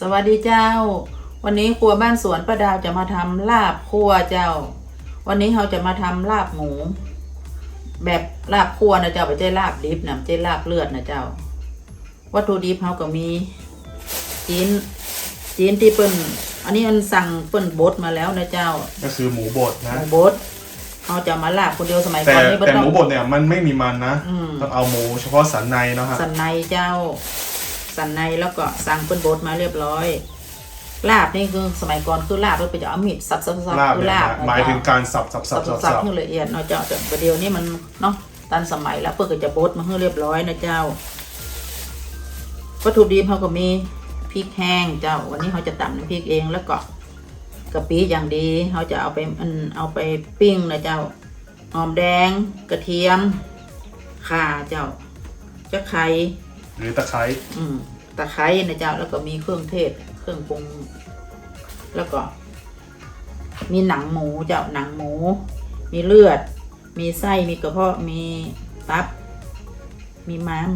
สวัสดีเจ้า วันนี้ครัวบ้านสวนประดาวจะมาทำลาบครัวเจ้า วันนี้เราจะมาทำลาบหมู แบบลาบครัวนะเจ้าไม่ใช่ลาบดิบนะไม่ใช่ลาบเลือดนะเจ้า วัตถุดิบเราก็มีจีนจีนที่เปิ้นอันนี้มันสั่งเปิ้นบดมาแล้วนะเจ้า ก็คือหมูบดหนะมูบดเราจะมาลาบคนเดียวสมัยแต่ก่อนนี่บ่แต่ต้อหงมูบดเนี่ยมันไม่มีมันนะอืมต้องเอาหมูเฉพาะสันในเนาะฮะสันในเจ้า สันในแล้วก็สั่งเป็นบดมาเรียบร้อย ลาบนี่คือสมัยก่อนคือลาบเราไปจะเอามีดสับสับสับลาบคือเนี่ยลาบหมายถึงการสับสับสัสับบสัสับบสัสับบให้ละเอียดเนาะเจ้าแต่ประเดี๋ยวนี้มันเนาะตันสมัยแล้วเพื่อก็จะบดมาให้เรียบร้อยนะเจ้าวัตถุดิบเขาก็มีพริกแห้งเจ้า วันนี้เขาจะตำน้ำพริกเองแล้วก็กะปิอย่างดีเขาจะเอาไปมันเอาไปปิ้งนะเจ้าหอมแดง กระเทียมข่าเจ้าจะไข่ หรือตะไคร้อืมตะไคร้นะเจ้าแล้วก็มีเครื่องเทศ เครื่องปรุง แล้วก็ มีหนังหมูเจ้าหนังหมู มีเลือด มีไส้มีกระเพาะมีตับ มีม้าม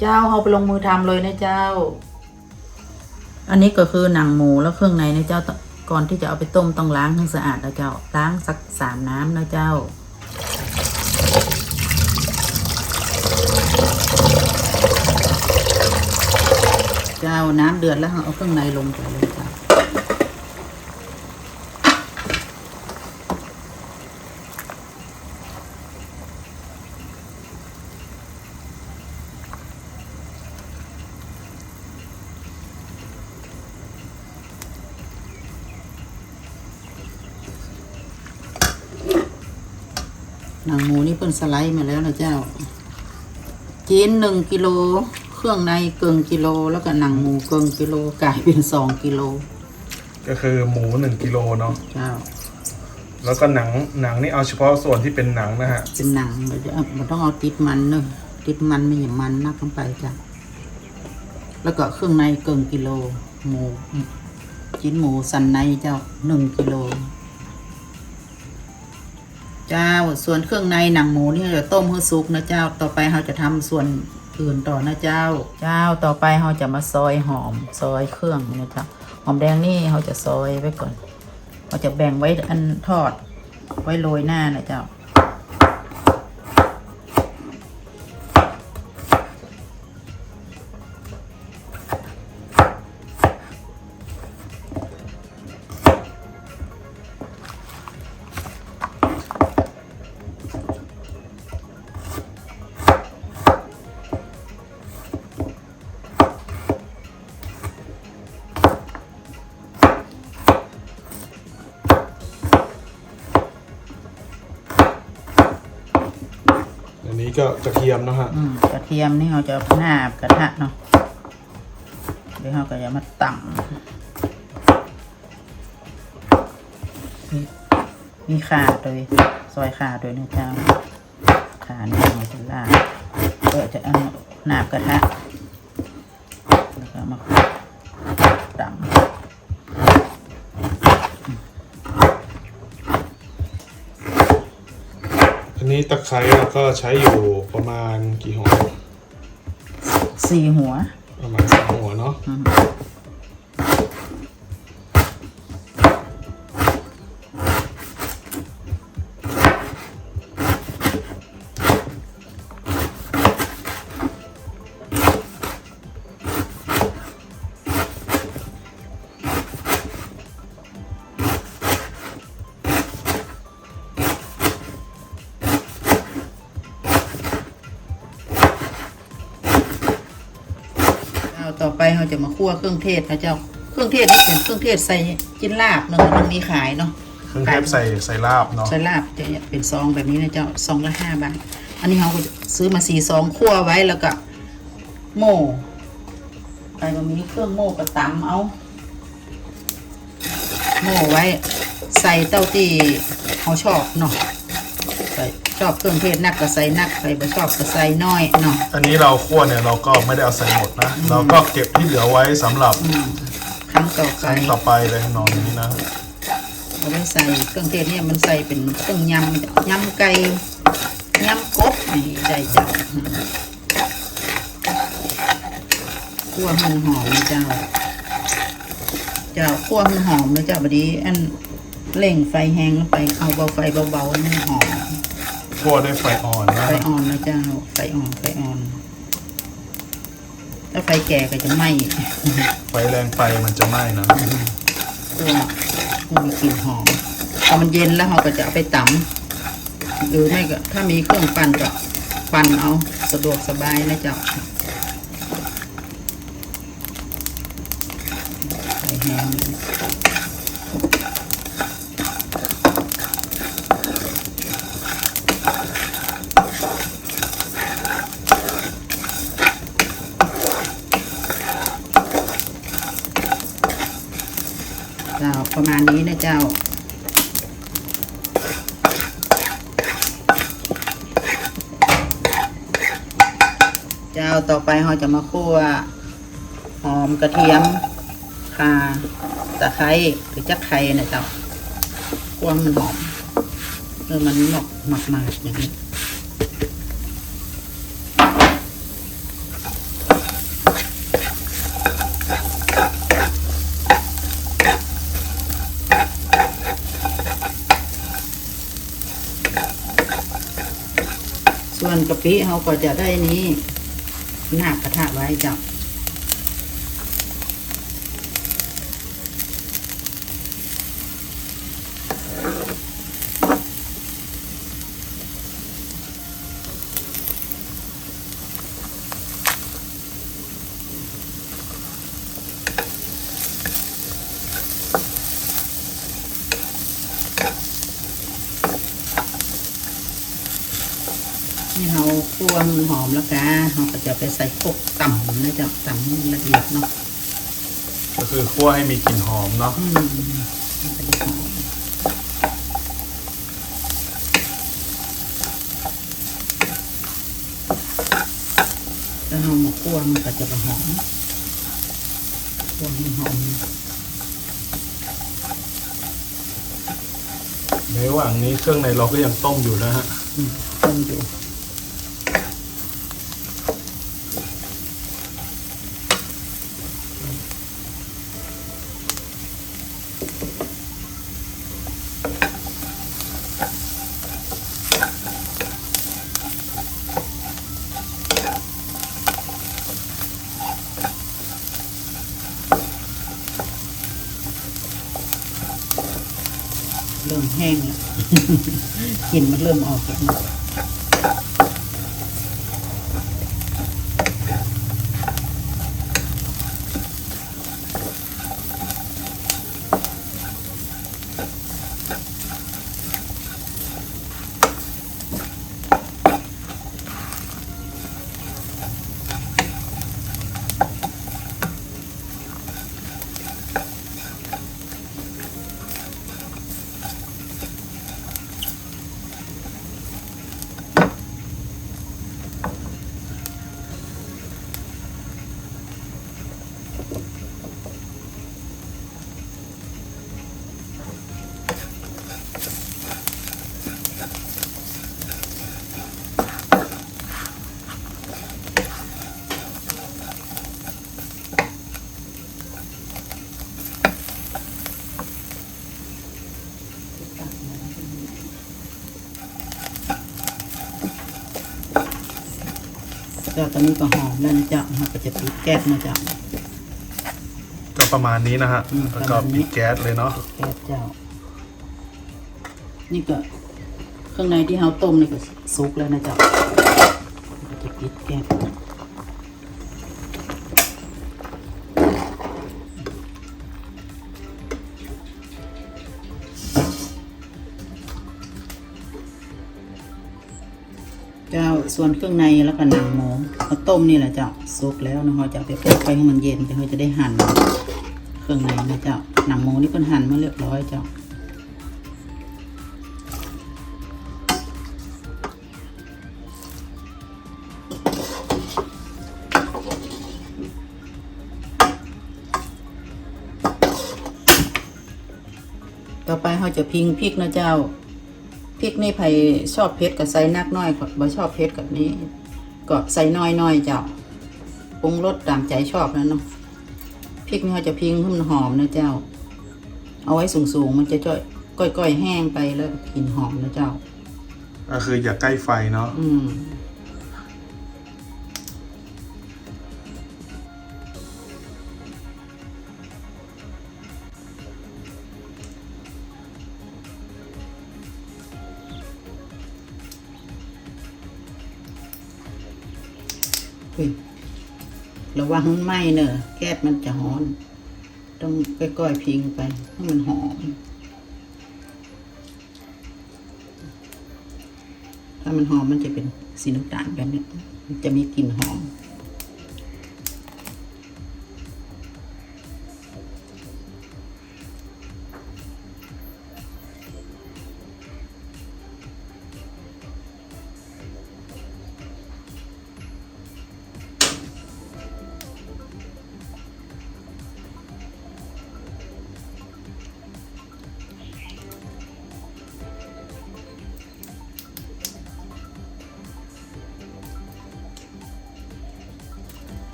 เจ้าเอาไปลงมือทำเลยนะเจ้า อันนี้ก็คือหนังหมูแล้วเครื่องในนะเจ้าก่อนที่จะเอาไปต้มต้องล้างให้สะอาดนะเจ้าล้างสักสามน้ำนะเจ้า จะเจ้าน้ำเดือดแล้วเอาเครื่องในลงไปเลยจ้าหนังหมูนี่เพิ่นสไลด์มาแล้วนะเจ้าจีนหนึ่งกิโล รื่องในเกิงกิโลแล้วก็หนังหมูเกิงกิโลกลายเป็นสองกิโลก็คือหมูหนึ่งกิโลเนาะเจ้าแล้วก็หนังหนังนี่เอาเฉพาะส่วนที่เป็นหนังนะฮะเป็นหนังเราจะเอามันต้องเอาติดมันเนอะติดมันไม่อย่างมันนักลงไปจ้ะแล้วก็เครื่องในเกิงกิโลหมูชิ้นหมูสันในเจ้าหนึ่งกิโลเจ้าส่วนเครื่องในหนังหมูนี่เราจะต้มให้สุกนะเจ้าต่อไปเราจะทำส่วน อื่นต่อนะเจ้า เจ้าต่อไปเราจะมาซอยหอมซอยเครื่องนะเจ้าหอมแดงนี่เราจะซอยไว้ก่อนเราจะแบ่งไว้อันทอดไว้โรยหน้านะเจ้า ยมเนาะฮะอืมกระเทียมนี่เราจะหน้ากระทะเนาะเดี๋ยวเราก็จะมาตำมีมีข่าโดยซอยข่าโดยนะเจ้าขาเนี่เราจะลาดเพื่อจะเอาหน้ากระทะแล้วก็มาตำ อันนี้ตะไคร้เราก็ใช้อยู่ประมาณกี่หัว สี่หัว ประมาณสามหัวเนาะอืม วเครื่องเทศนะเจ้า เครื่องเทศนี่เป็นเครื่องเทศใส่กินลาบเนาะมันมีขายเนาะเครื่องเทศใส่ใส่ลาบเนาะใส่ลาบจะเป็นซองแบบนี้นะเจ้าซองละห้าบาท อันนี้เราก็จะซื้อมาสี่ซองคั่วไว้แล้วก็ โม่ไปมันมีเครื่องโม่กระตำเอาโม่ไว้ ใส่เต้าที่เขาชอบเนาะใส่ ชอบเครื่องเทศนักก็ใส่นักใส่ไม่ชอบก็ใส่น้อยเนาะอันนี้เราคั่วเนี่ยเราก็ไม่ได้เอาใส่หมดนะ เราก็เก็บที่เหลือไว้สำหรับครั้งต่อคไปรั้งต่อไปเลยทำนองนี้นะเราไม่ใส่เครื่องเทศเนี่ยมันใส่เป็นเครื่องยำยำไก่ยำกบนี่ใส่จ้ะคั่วให้มันหอมนะเจ้าเจ้าคั่วให้มันหอมนะเจ้าบดนี้อันเร่งไฟแห้งลงไปเอาเบาไฟเบาๆให้มันหอม คั่วด้วยไฟอ่อนนะไฟอ่อนนะเจ้า ไฟอ่อนไฟอ่อน ถ้าไฟแก่ก็จะไหม้ไฟแรงไปมันจะไหม้นะคั่วคั่วมีกลิ่นหอมพอมันเย็นแล้วเราก็จะเอาไปตำหรือไม่ก็ถ้ามีเครื่องปั่นก็ปั่นเอาสะดวกสบายนะเจ้าไฟแห้งเลยเจ้า ประมาณนี้นะเจ้า เจ้าต่อไปเราจะมาคั่วหอมกระเทียมข่าตะไคร้หรือจักไคร้นะเจ้าคั่วให้มันหอมเออมันหมกหมักมากอย่างนี้ ส่วนกะปิเขาก็จะได้นี้หน้ากระทะไว้จ้ะ นี่เราคั่วมันหอมแล้วกะ เราก็จะไปใส่พวกต่ำนะจ๊ะต่ำให้มันละเอียดเนาะก็คือคั่วให้มีกลิ่นหอมเนาะอืมมันจะได้หอมถ้าเรามาคั่วมันก็จะหอมคั่วให้หอมในระหว่างนี้เครื่องในเราก็ยังต้มอยู่นะฮะ อืมต้มอยู่เริ่มแห้งแล้ว ก ลิ่นมันเริ่มออกแล้ว นะเจ้าตอนนี้ก็หอมแล้วนะเจ้าเราก็จะปิดแก๊สนะเจ้าก็ประมาณนี้นะฮะอืมแล้วก็ประมาณนี้ ปิดแก๊สเลยเนาะแก๊สเจ้า นี่ก็เครื่องในที่เราต้มนี่ก็สุกแล้วนะเจ้าเราก็จะปิดแก๊ส ส่วนเครื่องในแล้วก็หนังหมูเราต้มนี่แหละเจ้าสุกแล้วนะเราจะไปเปิดไฟให้มันเย็นเดี๋ยวเราจะได้หั่นเครื่องในนะเจ้าหนังหมูนี่เพิ่นหั่นมาเรียบร้อยเจ้าต่อไปเราจะพิงพริกนะเจ้า ริกนี่ไผชอบเผ็ดกับใส่นักน้อยกว่าบ่ชอบเผ็ดกับนี้ ก็ใส่น้อยน้อยๆเจ้าปรุงรสตามใจชอบนะเนาะพริกนี่เขาจะพิงให้มันหอมนะเจ้า เอาไว้สูงๆมันจะจ่อยก้อยๆแห้งไปแล้วกลิ่นหอมนะเจ้า ก็คืออย่าใกล้ไฟเนาะ อืม ระวังมันไหม้เนอะแก๊สมันจะฮ้อน ต้องก้อยๆพิงไปให้มันหอม ถ้ามันหอมมันจะเป็นสีน้ำตาลแบบนี้มันจะมีกลิ่นหอม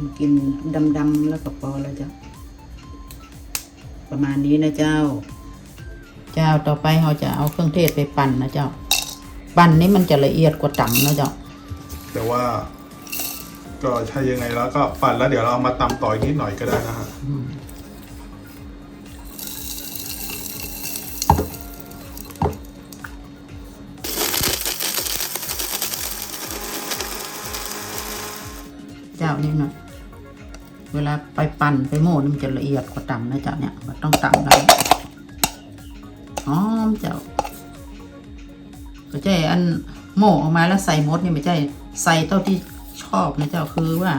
มกินดำๆแล้วก็พอแล้วเจ้าประมาณนี้นะเจ้า เจ้าต่อไปเราจะเอาเครื่องเทศไปปั่นนะเจ้า ปั่นนี้มันจะละเอียดกว่าตำนะเจ้า แต่ว่า ก็ถ้ยังไงแล้วก็ปั่นแล้วเดี๋ยวเราเอามาตำต่ออีกนิดหน่อยก็ได้นะฮะ ไปปั่นไปโม่นี่มันจะละเอียดกว่าตำนะเจ้าเนี่ยมันต้องตำได้หอมเจ้าก็ใช่อันโม่ออกมาแล้วใส่มดนี่ไม่ใช่ใส่เท่าที่ชอบนะเจ้าคือว่า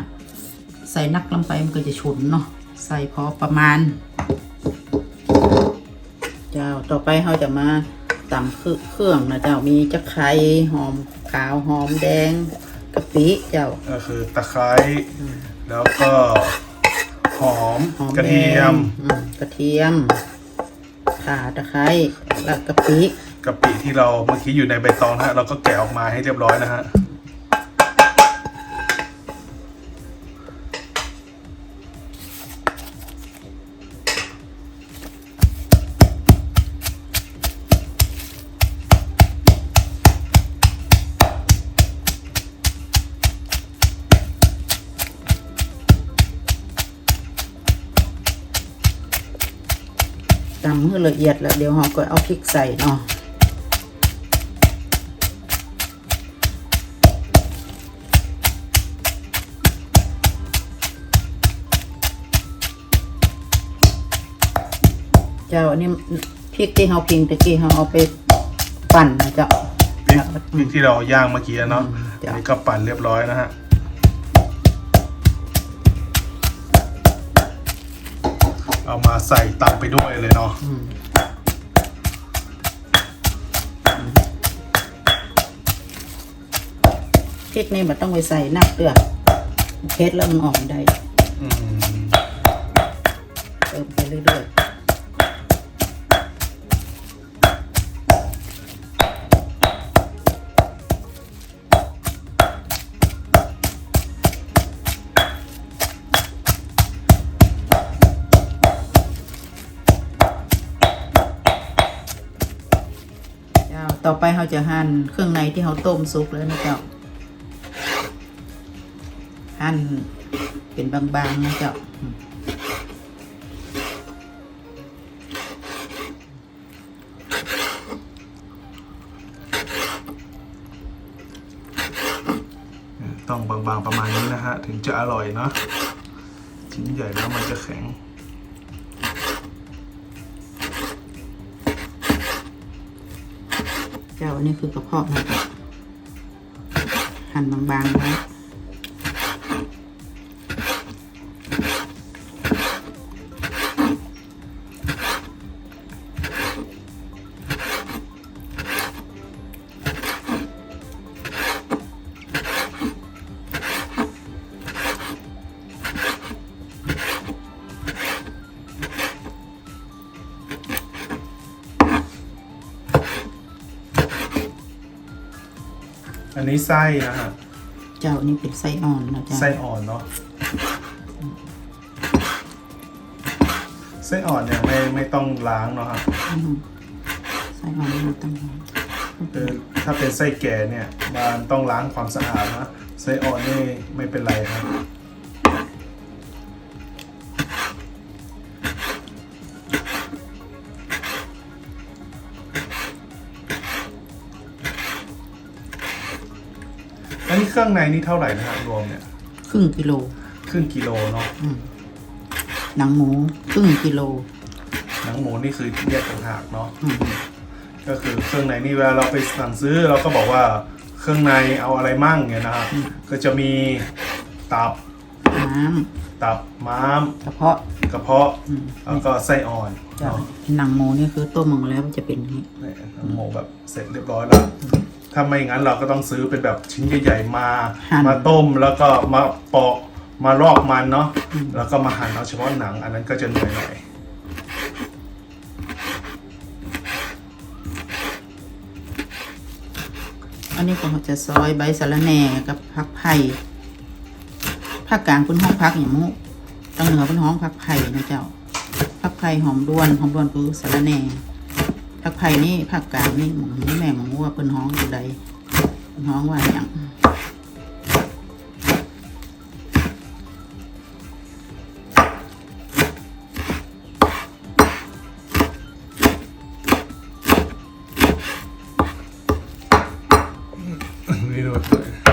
ใส่นักลงไปมันก็จะฉุนเนาะใส่พอประมาณ เจ้าต่อไปเราจะมาตำเครื่องเครื่องนะเจ้ามีจะไคร้หอมขาวหอมแดงกะปิเจ้าก็คือตะไคร้แล้วก็ หอมหอมกระเทียม แดงอืมกระเทียม ข่าตะไคร้แล้วกะปิกะปิที่เราเมื่อกี้อยู่ในใบตองนะฮะเราก็แกะออกมาให้เรียบร้อยนะฮะ ตำให้ละเอียดแล้ว เดี๋ยวเราก็เอาพริกใส่เนาะเจ้าอันนี้พริกที่เราพิงตะกี้เราเอาไปปั่นนะเจ้าพริกพริกที่เราย่างเมื่อกี้เนาะอืมจ้ะ อันนี้ก็ปั่นเรียบร้อยนะฮะ เอามาใส่ตับไปด้วยเลยเนาะอืมพริกนี่มันต้องไปใส่นักเดือดเพ็ดแล้วมันออกได้อืมเติมไปเรื่อยๆ ต่อไปเราจะหั่นเครื่องในที่เราต้มสุกแล้วนะเจ้า หั่นเป็นบางๆนะเจ้าต้องบางๆประมาณนี้นะฮะ ถึงจะอร่อยเนาะชิ้นใหญ่แล้วมันจะแข็ง เจ้าอันนี้คือกระเพาะนะครับหั่นบางๆไว้ อันนี้ไส้นะฮะเจ้านี่เป็นไส้อ่อนนะจ๊ะไส้อ่อนเนาะไส้อ่อนเนี่ยไม่ไม่ต้องล้างเนาะฮะไส้อ่อนไม่ต้องล้างคือถ้าเป็นไส้แก่เนี่ยมันต้องล้างความสะอาดนะไส้อ่อนนี่ไม่เป็นไรครับ รื่องในนี่เท่าไหร่นะครับรวมเนี่ยครึ่งกิโลครึ่งกิโลเนาะหนังหมูครึ่งกิโลหนังหมูนี่คือแยกต่างหากเนาะอืมก็คือเครื่องในนี่เวลาเราไปสั่งซื้อเราก็บอกว่าเครื่องในเอาอะไรมั่งเนี่ยนะครับก็จะมีตับน้ตับม้ามำกระเพาะกระเพาะอืมแล้วก็ไส้อ่อนเจ้าเนาะหนังหมูนี่คือต้มมาแล้วมันจะเป็นอย่างนี้ เนี่ยหนังหมูแบบเสร็จเรียบร้อยแล้ว ถ้าไม่งั้นเราก็ต้องซื้อเป็นแบบชิ้นใหญ่ๆมา หั่น มาต้มแล้วก็มาปอกมาลอกมันเนาะแล้วก็มาหั่นเอาเฉพาะหนัง อันนั้นก็จะเหนื่อยหน่อยอันนี้ก็จะซอยใบสะระแหน่กับผักไผ่ภาคกลางเป็นห้องพักอย่างมุตังเหนือเป็นห้องพักไผ่นะเจ้าผักไผ่หอมด้วนหอมด้วนคือสะระแหน่ ผักไผ่นี่ภาคกางนี่หมูแม่หมูว่าเป็นห้องอยู่ใดเป็นห้องว่าอย่างนี่ดูจะ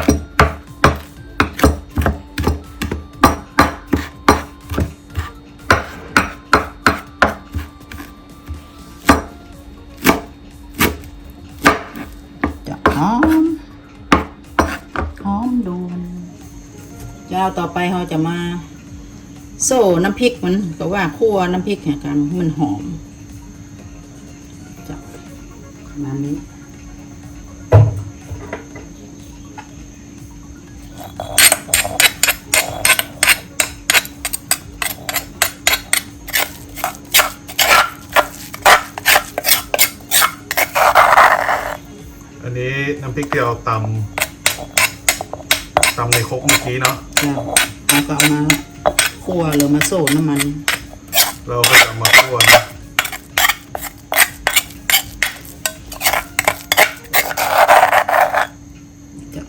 เจ้าต่อไปเราจะมาโซ่น้ำพริกมันก็ว่าคั่วน้ำพริกเนี่ยกันมันหอมจะประมาณนี้อันนี้น้ำพริกที่เราตำ ตำในครกเมื่อกี้เนาะเจ้าเราก็เอามาคั่วหรือมาโซ่น้ำมัน เราก็จะมาคั่วนะจ้ะ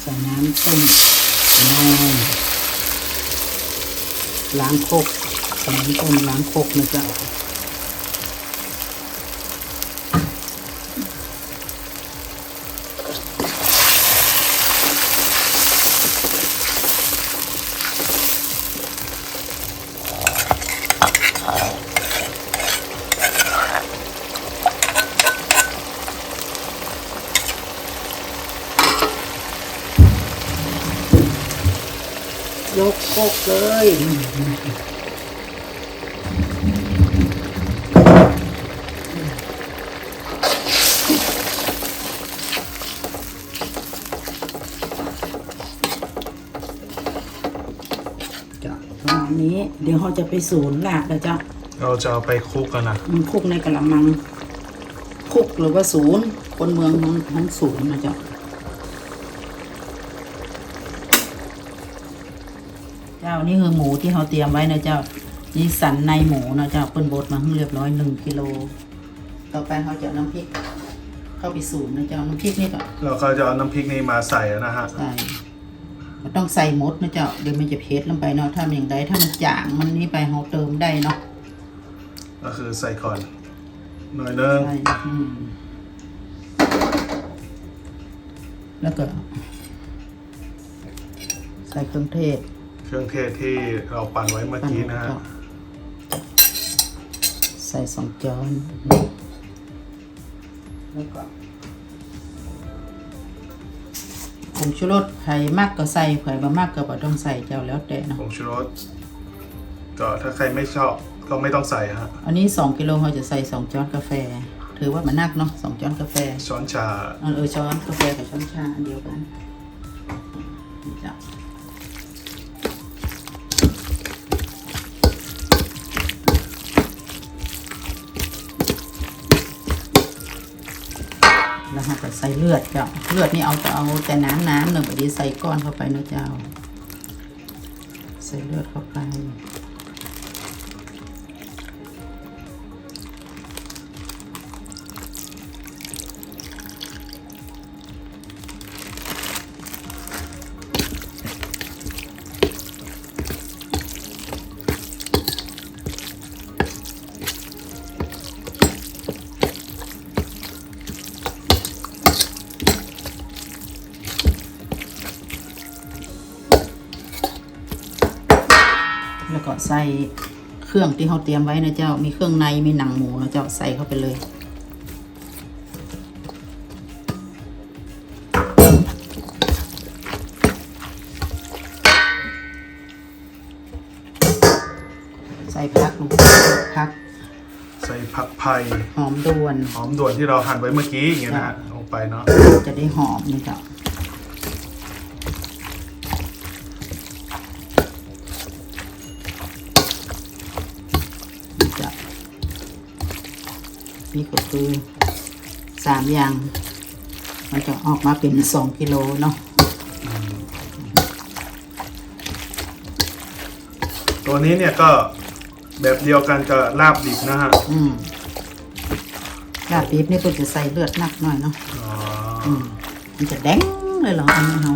ใส่น้ำต้มนอนล้างโคกใส่น้ำต้มล้างโค กนะจ๊ะยกโคกเลย เดี๋ยวเขาจะไปศูนย์ลาบแล้วจ้ะเราจะเอาไปคลุกกันนะมันคุกในกระมังคุกหรือว่าศูนย์คนเมืองทั้งทั้งศูนย์นะจ๊ะเจ้านี่คือหมูที่เราเตรียมไว้นะเจ้านี่สันในหมูนะเจ้าเปิ้นบดมาให้เรียบร้อยหนึ่งกิโลต่อไปเราจะเอาน้ำพริก เข้าไปศูนย์นะเจ้าน้ำพริกนี่ก็เราก็จะเอาน้ำพริกนี้มาใส่นะฮะใส่ ก็ต้องใส่หมดนะเจ้าเดี๋ยวมันจะเผ็ดลงไปเนาะถ้ามันอย่างใดถ้ามันจางมันนี่ไปเราเติมได้เนาะก็คือใส่ก่อนหน่อยนึงใช่อืมแล้วก็ ใส่เครื่องเทศเครื่องเทศที่เราปั่นไว้เมื่อกี้นะฮะใส่สองจานแล้วก็ งชูรสไผ่มากก็ใส่ไผ่บ่มากก็บ่ต้องใส่เจ้าแล้วแต่เนาะผงชูรสก็ถ้าใครไม่ชอบก็ไม่ต้องใส่ฮะอันนี้ 2กิโลเราจะใส่ 2ช้อนกาแฟ ถือว่ามันนักเนาะ2ช้อนกาแฟช้อนชาเออเออช้อนกาแฟกับช้อนชาอันเดียวกันนี่จ้ะ ส่เลือดเจ้าเลือดนี่เอาแต่เอาแต่น้ำน้ำหนึ่งบดีใส่ก้อนเข้าไปนะเจ้า ใส่เลือดเข้าไป รื่องที่เขาเตรียมไว้นะเจ้า มีเครื่องใน มีหนังหมูนะเจ้า ใส่เข้าไปเลย ใส่พักลงไปพัก ใส่ผักไผ่หอมด่วน หอมด่วนที่เราหั่นไว้เมื่อกี้อย่างเงี้ยนะฮะลงไปเนาะ จะได้หอมนะเจ้า นี่ก็คือสามอย่าง มันจะออกมาเป็นสองกิโลเนาะตัวนี้เนี่ยก็แบบเดียวกันกับลาบดิบนะฮะอืมลาบปี๊บนี่เพิ่นจะใส่เลือดหนักหน่อยเนาะอ๋ออืมมันจะแดงเลยเหรออันนี้เฮา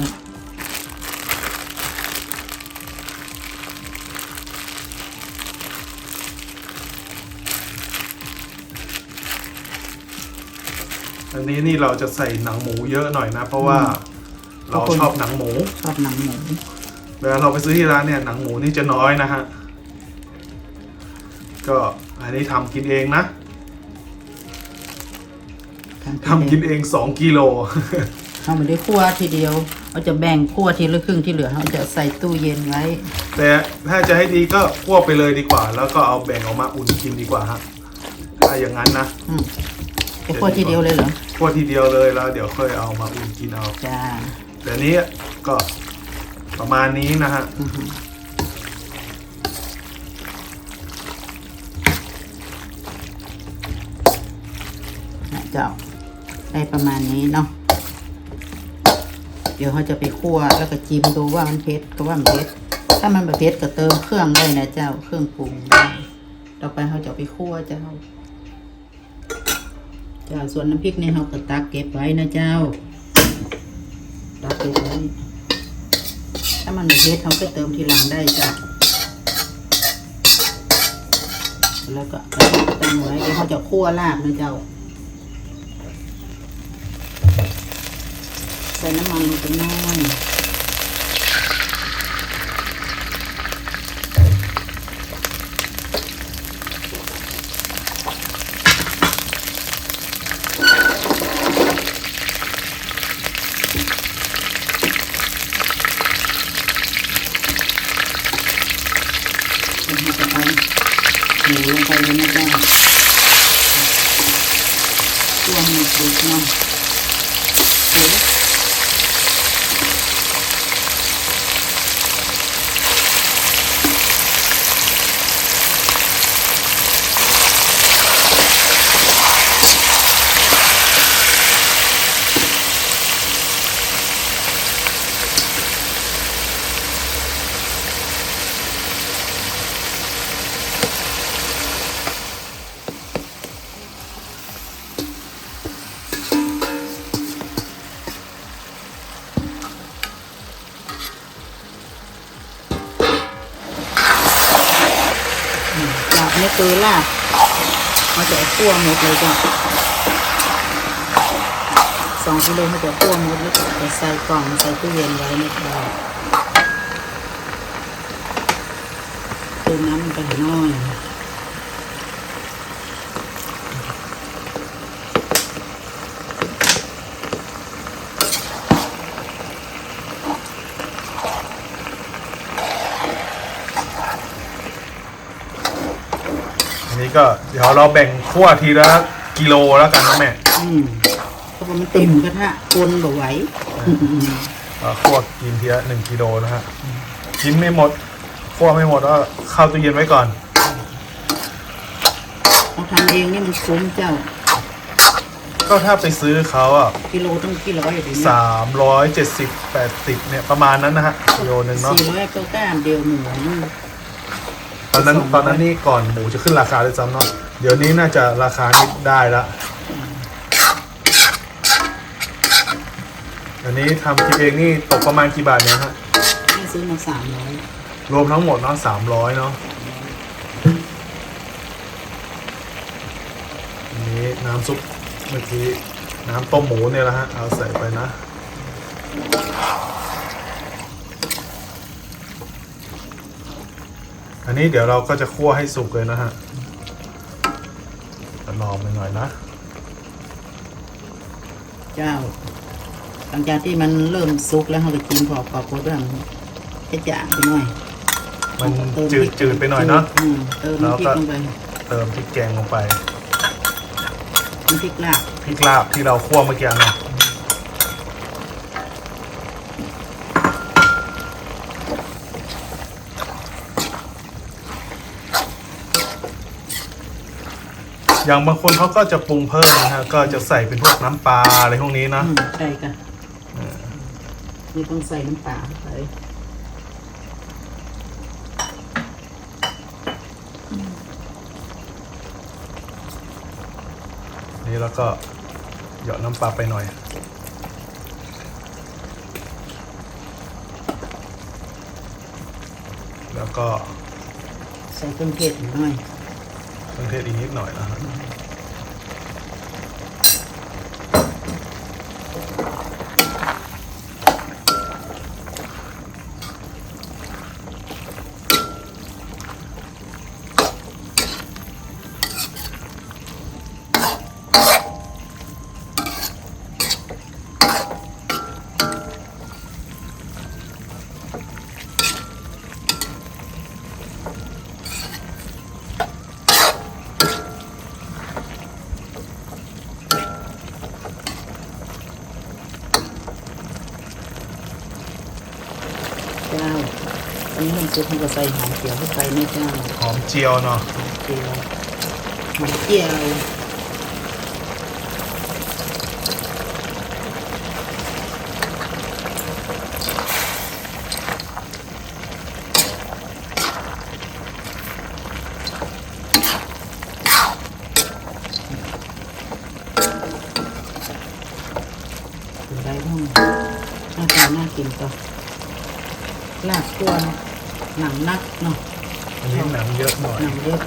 นนี้นี่เราจะใส่หนังหมูเยอะหน่อยนะ เพราะว่าเราชอบหนังหมู ชอบหนังหมูเวลาเราไปซื้อที่ร้านเนี่ยหนังหมูนี่จะน้อยนะฮะ ก็อันนี้ทำกินเองนะทำกินเอง2กิโลเขาไม่ได้คั่วทีเดียวเราจะแบ่งคั่วทีละครึ่งที่เหลือเราจะใส่ตู้เย็นไว้ แต่ถ้าจะให้ดีก็คั่วไปเลยดีกว่า แล้วก็เอาแบ่งออกมาอุ่นกินดีกว่าฮะถ้าอย่างนั้นนะอืม จะคั่วทีเดียวเลยเหรอคั่วทีเดียวเลยแล้ว เดี๋ยวค่อยเอามาอุ่นกินเอาจ้าแต่นี้ก็ประมาณนี้นะฮะเจ้าได้ประมาณนี้เนาะเดี๋ยวเขาจะไปคั่วแล้วก็จิ้มดูว่ามันเผ็ดก็ว่ามันเผ็ดถ้ามันแบบเผ็ดก็เติมเครื่องได้นะเจ้าเครื่องปรุงได้ต่อไปเขาจะไปคั่วเจ้า จ้าส่วนน้ำพริกนี่เขาก็ตักเก็บไว้นะเจ้า ตักเก็บไว้ ถ้ามันเผ็ดเขาก็เติมทีหลังได้จ้ะแล้วก็ตั้งไว้เดี๋ยวเขาจะคั่วลาบนะเจ้า ใส่น้ำมันลงไปน้อยืนลาบมันจะคั่วหมดเลยจ้ะสองกิโลมันจะคั่วหมดแล้วก็ใส่กล่องใส่ตู้เย็นไว้นิดเดียวเติมน้ำมันไปหน่อย อันนี้ก็เดี๋ ยวเราแบ่งคั่วทีละกิโลแล้วกันนะแม่อืมเพราะว่ามันเต็มกระทะคนบ่ไหวเราคั่วกินทีละหนึ่งกิโลนะฮะกินไม่หมดคั่วไม่หมดก็เข้าตู้เย็นไว้ก่อน เราทำเองนี่มันคุ้มเจ้า ก็ถ้าไปซื้อเขาอะกิโลต้องกี่ร้อยอยู่ดีสามร้อยเจ็ดสิบแปดสิบเนี่ยประมาณนั้นนะฮะกิโลหนึ่งเนาะสี่ร้อยเก้าก้ามเดียวหมูนี่ตอนนั้นตอนนั้นนี่ก่อนหมูจะขึ้นราคาเลยซ้ำเนาะ เดี๋ยวนี้น่าจะราคานิดได้ละ อันนี้ทำกินเองนี่ตกประมาณกี่บาทเนี่ยฮะนี่ซื้อมาสามร้อยรวมทั้งหมดเนาะสามร้อยเนาะอันนี้น้ำซุปเมื่อกี้น้ำต้มหมูเนี่ยแหละฮะ เอาใส่ไปนะอันนี้เดี๋ยวเราก็จะคั่วให้สุกเลยนะฮะ รอไปหน่อยนะ เจ้า หลังจากที่มันเริ่มสุกแล้วเราก็กินพอปอกเรื่องจะจางไปหน่อยมันเติจืดพริกจืดไปหน่อยเนาะอืมเติมน้ำพริกแล้วก็ลงไป เติมพริกแกงลงไปน้ำพริกลาบพริกลาบที่เราคั่วเมื่อกี้เนาะ อย่างบางคนเขาก็จะปรุงเพิ่มนะฮะก็จะใส่เป็นพวกน้ำปลาอะไรพวกนี้นะอืมใช่ค่ะนี่ต้องใส่น้ำปลาเข้าไปนี่แล้วก็เหยาะน้ำปลาไปหน่อย แล้วก็ใส่เครื่องเทศหน่อย เครื่องเทศอีกนิดหน่อยนะฮะ ซุปมันก็ใส่หอมเจียวเข้าไปนะเจ้าหอมเจียวเนาะเจียวหอมเจียวเป็นไรบ้างหน้าตาน่ากินก็ลาบกวน หนังนักเนาะ อันนี้หนังเยอะหน่อย หนังเยอะ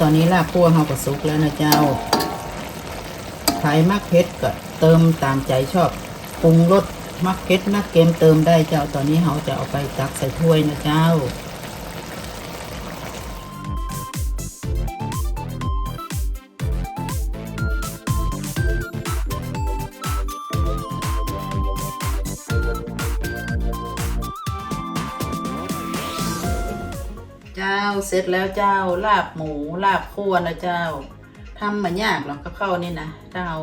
ตอนนี้ลาบคั่วเฮาก็สุกแล้วนะเจ้าใครมักเผ็ดก็เติมตามใจชอบปรุงรสมักเผ็ดมักเก็มเติมได้เจ้าตอนนี้เฮาจะเอาไปตักใส่ถ้วยนะเจ้า สร็จแล้วเจ้าลาบหมูลาบคั่วนะเจ้าทำมายากหรอกก็เข้านี่นะถ้าเรา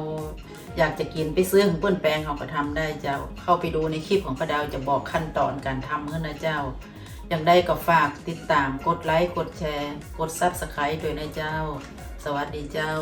อยากจะกินไปซื้อของเปิ้นแปลงเขาก็ทำได้เจ้า เข้าไปดูในคลิปของป้าดาวจะบอกขั้นตอนการทำเพื่อนะเจ้า อย่างได้ก็ฝากติดตามกดไลค์กดแชร์ กดซับสไครต์ด้วยนะเจ้า สวัสดีเจ้า